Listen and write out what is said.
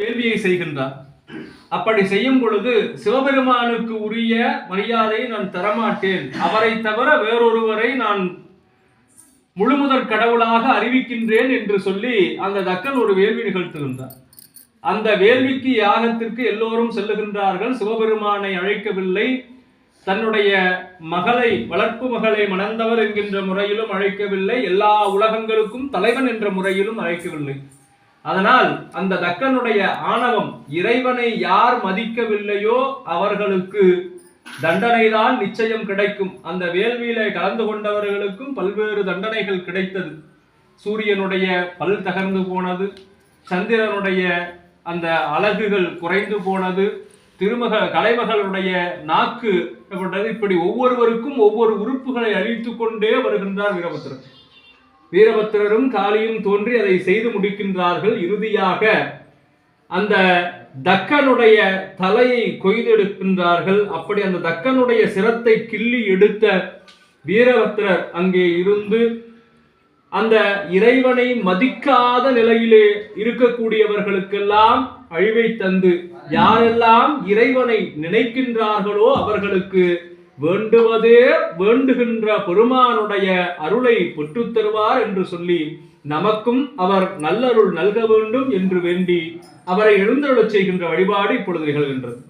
வேள்வியை செய்கின்றார். அப்படி செய்யும் பொழுது சிவபெருமானுக்கு உரிய மரியாதை நான் தரமாட்டேன். அவரை தவிர வேறொருவரை நான் முழுமுதற் கடவுளாக அறிவிக்கின்றேன் என்று சொல்லி அந்த தக்கன் ஒரு வேள்வி நிகழ்த்துகின்றார். அந்த வேள்விக்கு யாகத்திற்கு எல்லோரும் செல்லுகின்றார்கள். சிவபெருமானை அழைக்கவில்லை. தன்னுடைய மகளை வளர்ப்பு மகளை மணந்தவர் என்கின்ற முறையிலும் அழைக்கவில்லை. எல்லா உலகங்களுக்கும் தலைவன் என்ற முறையிலும் அழைக்கவில்லை. அதனால் அந்த தக்கனுடைய ஆணவம் இறைவனை யார் மதிக்கவில்லையோ அவர்களுக்கு தண்டனைதான் நிச்சயம் கிடைக்கும். அந்த வேள்வியில கலந்து கொண்டவர்களுக்கும் பல்வேறு தண்டனைகள் கிடைத்தது. சூரியனுடைய பல் தகர்ந்து போனது சந்திரனுடைய அந்த அழகுகள் குறைந்து போனது திருமக கலைமகளுடைய நாக்கு இப்படி ஒவ்வொருவருக்கும் ஒவ்வொரு உறுப்புகளை அழித்து கொண்டே வருகின்றார் வீரபத்திரன் வீரபத்திரரும் காளியும் தோன்றி அதை செய்து முடிக்கின்றார்கள் இறுதியாக. அந்த தக்கனுடைய தலையை கொய்தெடுக்கின்றார்கள். அப்படி அந்த தக்கனுடைய சிரத்தை கிள்ளி எடுத்த வீரபத்திரர் அங்கே இருந்து அந்த இறைவனை மதிக்காத நிலையிலே இருக்கக்கூடியவர்களுக்கெல்லாம் அழிவை தந்து யாரெல்லாம் இறைவனை நினைக்கின்றார்களோ அவர்களுக்கு வேண்டுவதே வேண்டுகின்ற பெருமானுடைய அருளை பெற்றுத் தருவார் என்று சொல்லி நமக்கும் அவர் நல்லருள் நல்க வேண்டும் என்று வேண்டி அவரை எழுந்தருளச் செய்கின்ற வழிபாடு இப்பொழுது நிகழ்கின்றது.